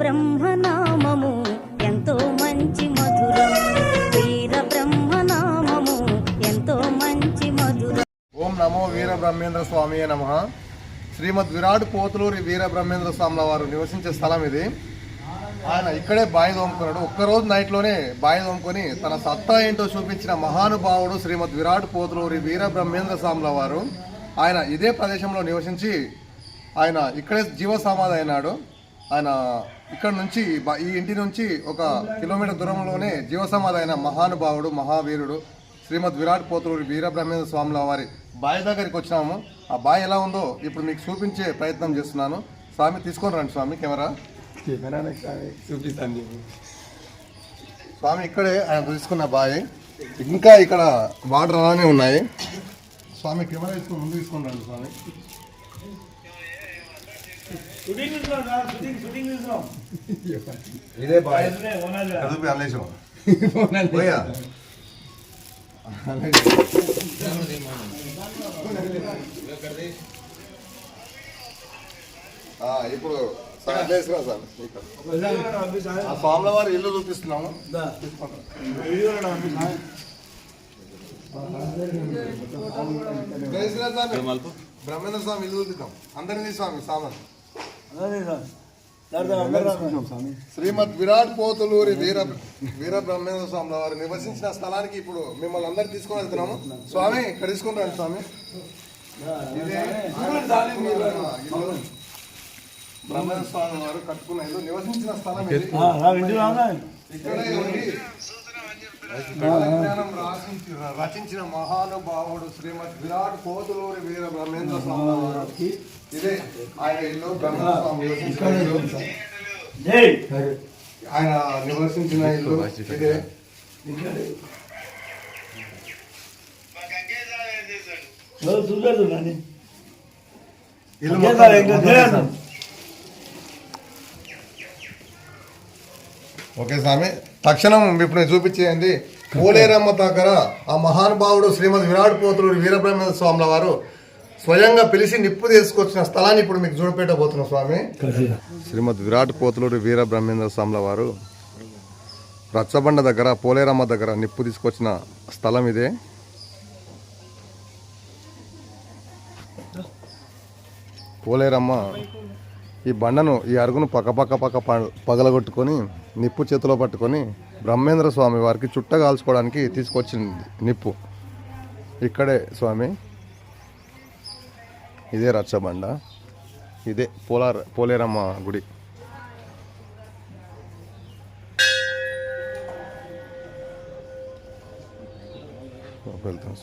బ్రహ్మనామము ఎంతో మంచి మధురం. వీర బ్రహ్మనామము ఎంతో మంచి మధురం. ఓం నమో వీర బ్రహ్మేంద్ర స్వామి నమ. శ్రీమద్ విరాట్ పోతులూరి వీర బ్రహ్మేంద్ర స్వామి వారు నివసించే స్థలం ఇది. ఆయన ఇక్కడే బాయి తోముకున్నాడు. ఒక్కరోజు నైట్లోనే బాయి తోముకొని తన సత్తా ఏంటో చూపించిన మహానుభావుడు శ్రీమద్ విరాట్ పోతులూరి వీర బ్రహ్మేంద్ర స్వాముల వారు ఆయన ఇదే ప్రదేశంలో నివసించి ఆయన ఇక్కడే జీవ సమాధి అయినాడు. ఆయన ఇక్కడ నుంచి ఈ ఇంటి నుంచి ఒక కిలోమీటర్ దూరంలోనే జీవ సమాధి అయిన మహానుభావుడు మహావీరుడు శ్రీమద్ విరాట్ పోతులూరి వీర బ్రహ్మేంద్ర స్వాముల వారి బావి దగ్గరికి వచ్చినాము. ఆ బావి ఎలా ఉందో ఇప్పుడు మీకు చూపించే ప్రయత్నం చేస్తున్నాను. స్వామి తీసుకొని రండి స్వామి కెమెరా. చూపిస్తాను స్వామి ఇక్కడే ఆయన తీసుకున్న బావి ఇంకా ఇక్కడ వాటర్ అలానే ఉన్నాయి. స్వామి కెమెరా తీసుకుని ముందు తీసుకొని రండి స్వామి. ఇదే బావి చదువు అల్లేశం పోయా? ఆ, ఇప్పుడు. ఆ వారి ఇల్లు చూపిస్తున్నాము. బ్రహ్మేంద్ర స్వామి ఇల్లు చూపిద్దాం. అందరినీ స్వామి సామాన్ శ్రీమద్ విరాట్ పోతులూరి వీర వీర బ్రహ్మేంద్ర స్వామి వారు నివసించిన స్థలానికి ఇప్పుడు మిమ్మల్ని అందరు తీసుకొని వెళ్తున్నాము. స్వామి ఇక్కడ తీసుకొని రండి స్వామి. బ్రహ్మేంద్ర స్వామి వారు కట్టుకున్న ఇల్లు నివసించిన స్థలం ఇది. ఇక్కడే ఉండి రచించిన మహానుభావుడు శ్రీమద్ విరాట్ పోతులూరి వీర బ్రహ్మేంద్ర స్వామి ఇదే ఆయన ఇల్లు బ్రహ్మేంద్ర స్వామి నివసించిన ఇల్లు ఆయన నివసించిన ఇల్లు ఇదే. ఇల్లు ఓకే స్వామి తక్షణం ఇప్పుడు నేను చూపించేయండి పోలేరమ్మ దగ్గర ఆ మహానుభావుడు శ్రీమద్ విరాట్ పోతులూరి వీరబ్రహ్మేంద్ర స్వాముల వారు స్వయంగా పిలిచి నిప్పు తీసుకొచ్చిన స్థలాన్ని ఇప్పుడు మీకు చూడపెట్టబోతున్నాం స్వామి. శ్రీమద్ విరాట్ పోతులూరి వీర బ్రహ్మేంద్ర స్వాముల వారు రచ్చబండ దగ్గర పోలేరమ్మ దగ్గర నిప్పు తీసుకొచ్చిన స్థలం ఇదే. పోలేరమ్మ ఈ బండను ఈ అరుగును పక్క పక్క పక్క ప- పగలగొట్టుకొని నిప్పు చేతిలో పట్టుకొని బ్రహ్మేంద్ర స్వామి వారికి చుట్ట కాల్చుకోవడానికి తీసుకొచ్చింది నిప్పు. ఇక్కడే స్వామి ఇదే రచ్చబండ ఇదే పోలార్ పోలేరమ్మ గుడి. వెళ్తాం.